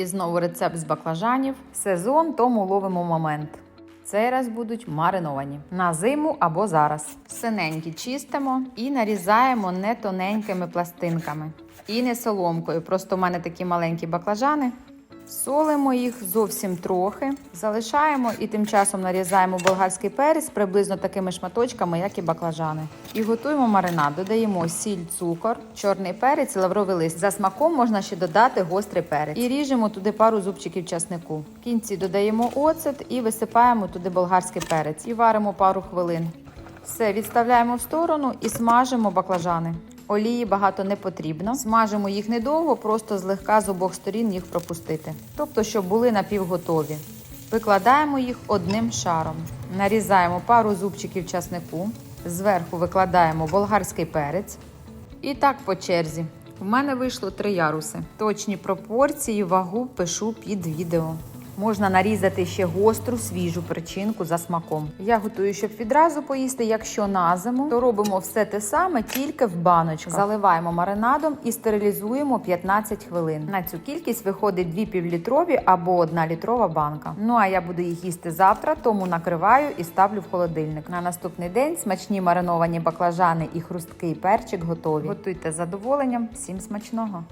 І знову рецепт з баклажанів. Сезон, тому ловимо момент. Цей раз будуть мариновані на зиму або зараз. Синенькі чистимо і нарізаємо не тоненькими пластинками. І не соломкою. Просто в мене такі маленькі баклажани. Солимо їх зовсім трохи, залишаємо і тим часом нарізаємо болгарський перець приблизно такими шматочками, як і баклажани. І готуємо маринад. Додаємо сіль, цукор, чорний перець, лавровий лист. За смаком можна ще додати гострий перець. І ріжемо туди пару зубчиків часнику. В кінці додаємо оцет і висипаємо туди болгарський перець. І варимо пару хвилин. Все, відставляємо в сторону і смажимо баклажани. Олії багато не потрібно. Смажимо їх недовго, просто злегка з обох сторін їх пропустити. Тобто, щоб були напівготові. Викладаємо їх одним шаром. Нарізаємо пару зубчиків часнику. Зверху викладаємо болгарський перець. І так по черзі. У мене вийшло три яруси. Точні пропорції, вагу пишу під відео. Можна нарізати ще гостру свіжу перчинку за смаком. Я готую, щоб відразу поїсти. Якщо на зиму, то робимо все те саме, тільки в баночках. Заливаємо маринадом і стерилізуємо 15 хвилин. На цю кількість виходить 2 півлітрові або 1 літрова банка. Ну а я буду їх їсти завтра, тому накриваю і ставлю в холодильник. На наступний день смачні мариновані баклажани і хрусткий перчик готові. Готуйте з задоволенням. Всім смачного!